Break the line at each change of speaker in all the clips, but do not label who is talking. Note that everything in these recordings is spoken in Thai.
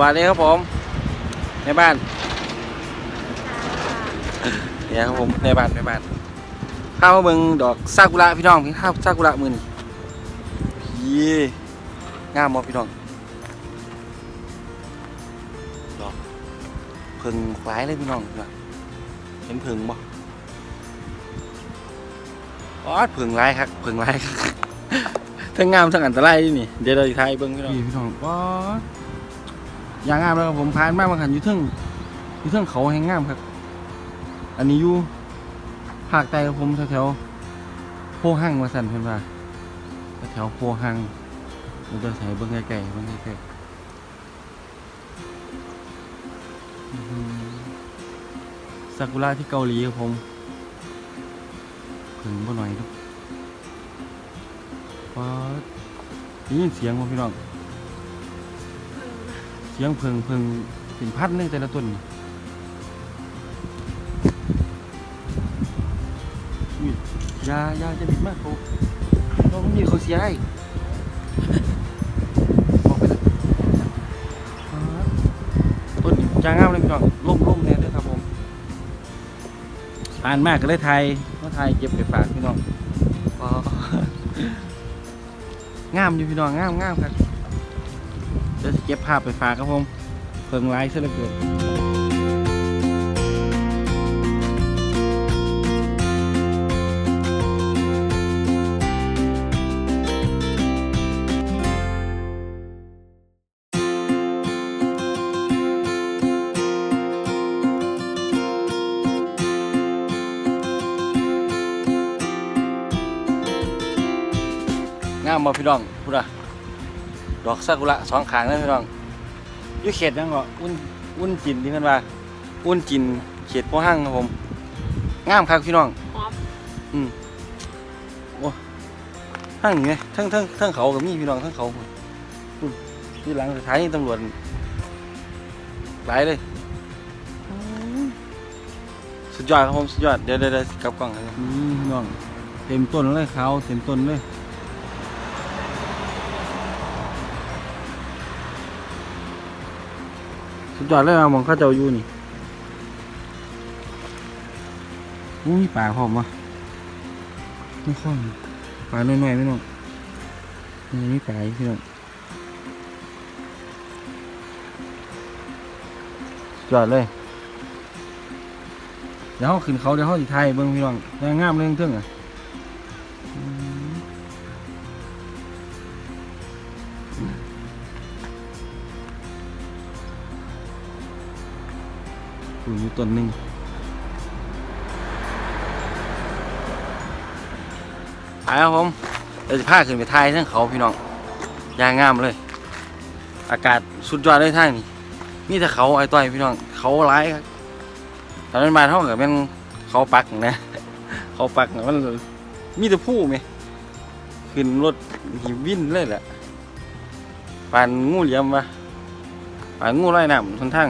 วัสดีครับผมในบ้านเนี่ยครับผมในบ้านในบ้านข้าวเบิ่งดอกซากุระพี่น้องพี่ข้าวซากุระมือนี่ยี่งามบ่พี่น้องดอกเพิ่งหลายเลยพี่น้องเห็นเพิ่งบ่อ๋อเพิ่งหลายครับเพิ่งหลายครับทั้งงามทั้งอันตรายนี่เดี๋ยวเราจะถ่ายเบิ่งพี่น้องพี่น้องว้า อย่างงามแล้วครับผมผ่านมาบางขันอยู่ทึ่งอยู่ทึ่งเขาแห่งงามครับ อันนี้อยู่ภาคใต้ครับผมแถวๆโพหังมาสั่นเพิ่นว่าแถวโพหังมันจะใส่เบิ่งไกลๆเบิ่งไกลๆซากุระที่เกาหลีครับผมถึงบ่หน่อยครับว้าได้ยินเสียงบ่พี่น้อง เสียงเพิงเพิงเป็นพัดเลยแต่ละต้นอุ้ยยายาจะบิดมากเขาเราไม่มีเขาเสียให้ออกไปเลยอ่าต้นนี้จางงามเลยพี่น้องล่มล่มเนี่ยด้วยครับผมอ่านมากก็เลยไทยก็ไทยเก็บไปฝากพี่น้องงามอยู่พี่น้องงามงามครับ จะเก็บภาพไปฝากครับผมเพิ่งไลฟ์ซะเหลือเกินงามมาพี่น้อง ดอะดอกซากุระสองขางนะพี่น้องอยู่เขตนั่งก็อุ่นอุ่นจินที่เพิ่นว่า อุ่นจินเขตโพหังครับผมงามครับพี่น้อง
หอม
อืมโอ้ทั้งนี้ไหมทั้งทั้งทั้งเขากับมีพี่น้องทั้งเขาพุ่นที่หลังสถานีตำรวจหลายเลยอืมสุดยอดครับผมสุดยอดเดี๋ยวเดี๋ยวเดี๋ยวกลับกล้องเลยนี่พี่น้องเต็มต้นเลยเขาเต็มต้นเลย สุดยอดเลยมามองข้าเจ้าอยู่นี่อุ้ยป่าพร้อมวะไม่ค่อยป่าน้อยๆไม่น้องนี่มีป่าพี่น้องสุดยอดเลย เดี๋ยวเขาขึ้นเขาเดี๋ยวเขาสิไทยเบิ่งพี่น้องแต่งามเลยเทิงอะ ปูอยู่ต้นหนึ่งไปครับผมเดี๋ยวจะพาขึ้นไปไทยทั้งเขาพี่น้องยางงามเลย อากาศสุดยอดเลยทางนี้มีแต่เขาไอ้ต้อยพี่น้องเขาร้ายครับตอนนั้นมาเท่ากับเป็นเขาปักนะ เขาปักนะมันมีแต่ผู้ไหมขึ้นรถหิวินเลยแหละปานงูเหลี่ยมวะปานงูไล่น้ำทนทาง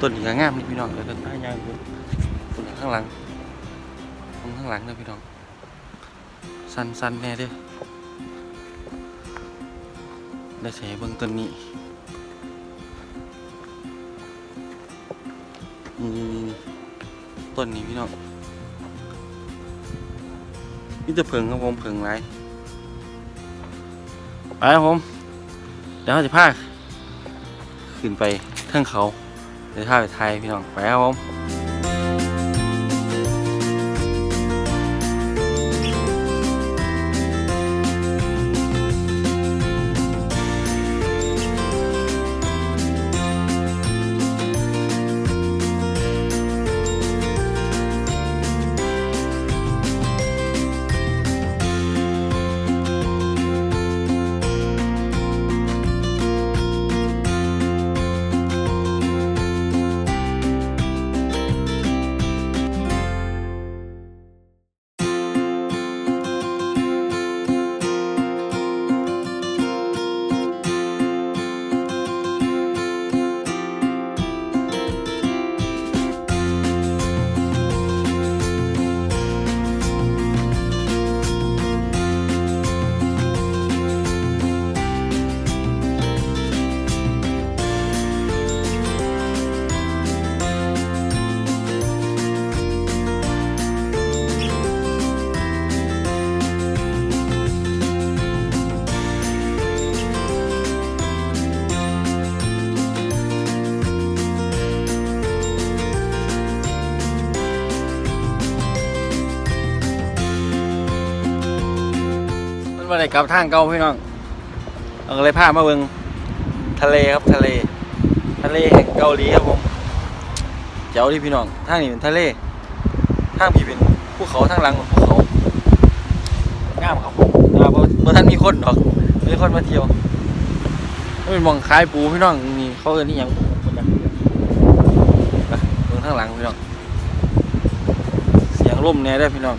ต้นนี้ก็งามนี่พี่น้องเดี๋ยวต้นต้นยางคุณต้นข้างหลังต้นข้างหลังนะพี่น้อง สันสันๆแน่เด้อได้ใส่เบื้องต้นนี้นี่ต้นนี้พี่น้องนี่จะเพิงครับผมเพิงไรไปครับผม เดี๋ยวเราจะพา ขึ้นไปเทิงเขาเดี๋ยวพาไปไทยพี่น้องไปครับผม มาได้กลับทางเก่าพี่น้องเราเลยพามาเบิงทะเลครับทะเล ทะเลแห่งเกาหลีครับผมเจ๋วดิพี่น้องทางนี้เป็นทะเลทางพี่เป็นภูเขาทางหลังเป็นภูเขางามครับผมแต่ว่าบ่บ่ท่านมีคนดอกมีคนมาเที่ยวไมันเป็นมองขายปูพี่น้องนี่เขาเอินนี่ยังเบิ่งทางหลังพี่น้องเสียงลมแหน่เด้พี่น้อง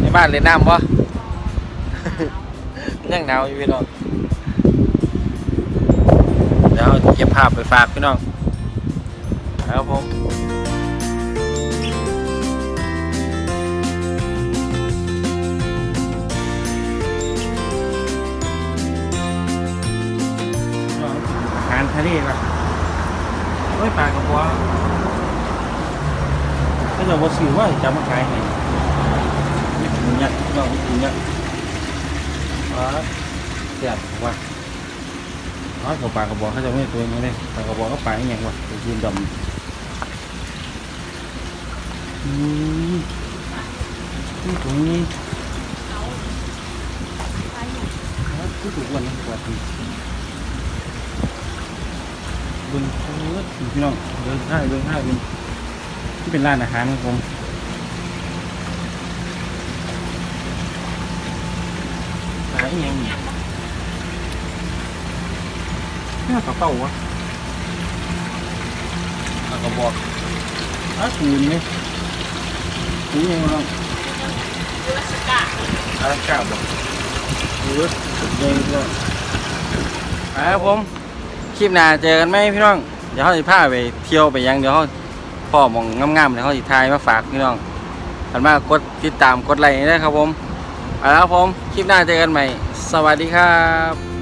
ในบ้านเล่นน้ำบ่ ยังหนาวอยู่พี่น้องเดี๋ยวเก็บภาพไปฝากพี่น้องครับผมอาหารทะเลป่ะโอ้ยปลากระป๋องก็จะบอกสื่อว่าจะมาขายไงนี่ถุงยักษ์น้องนี่ถุงยักษ์ เสียบว่าน้อยกว่าปลากระบอกเขาจะไม่ตัวนี้เลยปลากระบอกก็ปลาอย่างว่ะตัวยืนดำอืมนี่ตรงนี้ครับที่ถูกวันนี้กว่าทีเบิ้งเออพี่น้องเดินท่าเดินท่าเป็นที่เป็นร้านอาหารครับผม ปลาอย่างนี้หน้าเต่าวะอากระบอกอาคูนเนี่ยคูนยังไงบ้างอาสกาบอกเออยังไงก็ครับผม คลิปหน้าเจอกันไหมพี่น้อง เดี๋ยวเขาจะพาไปเที่ยวไปยังเดี๋ยวเขาพ่อมองงามๆเดี๋ยวเขาจะทายมาฝากพี่น้องกันมากกดติดตามกดไลค์นะครับผม เอาละครับผม คลิปหน้าเจอกันใหม่ สวัสดีครับ